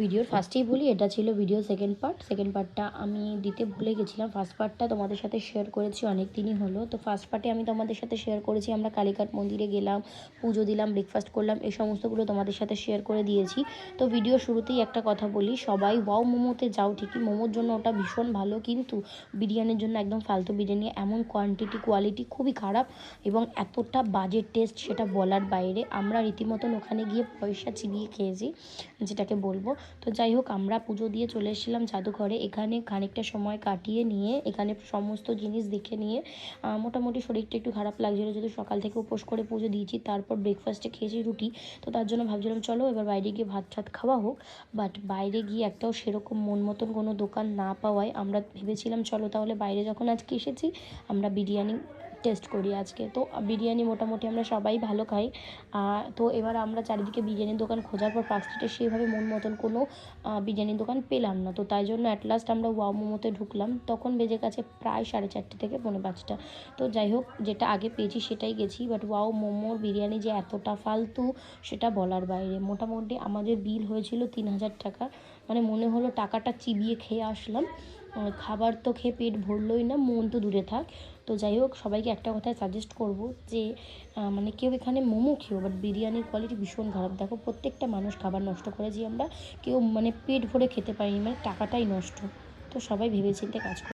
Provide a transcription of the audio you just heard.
ভিডিওর ফার্স্টেই বলি, এটা ছিল ভিডিও সেকেন্ড পার্ট সেকেন্ড পার্টটা আমি দিতে ভুলে গেছিলাম। ফার্স্ট পার্টটা তোমাদের সাথে শেয়ার করেছি, অনেক দিনই হলো। তো ফার্স্ট পার্টে আমি তোমাদের সাথে শেয়ার করেছি, আমরা কালীঘাট মন্দিরে গেলাম, পুজো দিলাম ব্রেকফাস্ট করলাম, এই সমস্তগুলো তোমাদের সাথে শেয়ার করে দিয়েছি। তো ভিডিও শুরুতেই একটা কথা বলি, সবাই ওয়াও মোমোতে যাও ঠিকই। মোমোর জন্য ওটা ভীষণ ভালো, কিন্তু বিরিয়ানির জন্য একদম ফালতু বিরিয়ানি, এমন কোয়ান্টিটি কোয়ালিটি খুবই খারাপ এবং এতটা বাজেট টেস্ট সেটা বলার বাইরে। আমরা রীতিমতন ওখানে গিয়ে পয়সা চিবিয়ে খেয়েছি, যেটাকে বলব। তো যাই হোক, আমরা পুজো দিয়ে চলে এসেছিলাম জাদুঘরে। এখানে খানিকটা সময় কাটিয়ে নিয়ে এখানে সমস্ত জিনিস দেখে নিয়ে মোটামুটি শরীরটা একটু খারাপ লাগছিল যেহেতু সকাল থেকে উপোস করে পুজো দিয়েছি, তারপর ব্রেকফাস্টে খেয়েছি রুটি। তো তার জন্য ভাবছিলাম, চলো এবার বাইরে গিয়ে ভাত টাত খাওয়া হোক। বাট বাইরে গিয়ে একটাও সেরকম মন মতন কোনো দোকান না পাওয়ায় আমরা ভেবেছিলাম, চলো তাহলে বাইরে যখন আজকে এসেছি, আমরা বিরিয়ানি টেস্ট করি আজকে। তো বিরিয়ানি মোটামুটি আমরা সবাই ভালো খাই। তো এবার আমরা চারিদিকে বিরিয়ানির দোকান খোঁজার পর পার্ক স্ট্রিটে সেইভাবে মন মতন কোনো বিরিয়ানির দোকান পেলাম না। তো তাই জন্য অ্যাট লাস্ট আমরা ওয়াও মোমোতে ঢুকলাম। তখন বেজে গেছে প্রায় সাড়ে চারটে থেকে পৌনে পাঁচটা। তো যাই হোক, যেটা আগে পেয়েছি সেটাই গেছি। বাট ওয়াও মোমোর বিরিয়ানি যে এতটা ফালতু, সেটা বলার বাইরে। মোটামুটি আমাদের বিল হয়েছিল তিন হাজার টাকা। মানে মনে হলো টাকাটা চিবিয়ে খেয়ে আসলাম। খাবার তো খেয়ে পেট ভরলই না, মন তো দূরে থাক। তো যাই হোক, সবাইকে একটা কথায় সাজেস্ট করব যে মানে কেউ এখানে মোমো খেয়েও বাট বিরিয়ানির কোয়ালিটি ভীষণ খারাপ। দেখো, প্রত্যেকটা মানুষ খাবার নষ্ট করে, যে আমরা কেউ মানে পেট ভরে খেতে পারিনি মানে টাকাটাই নষ্ট। তো সবাই ভেবেচিন্তে কাজ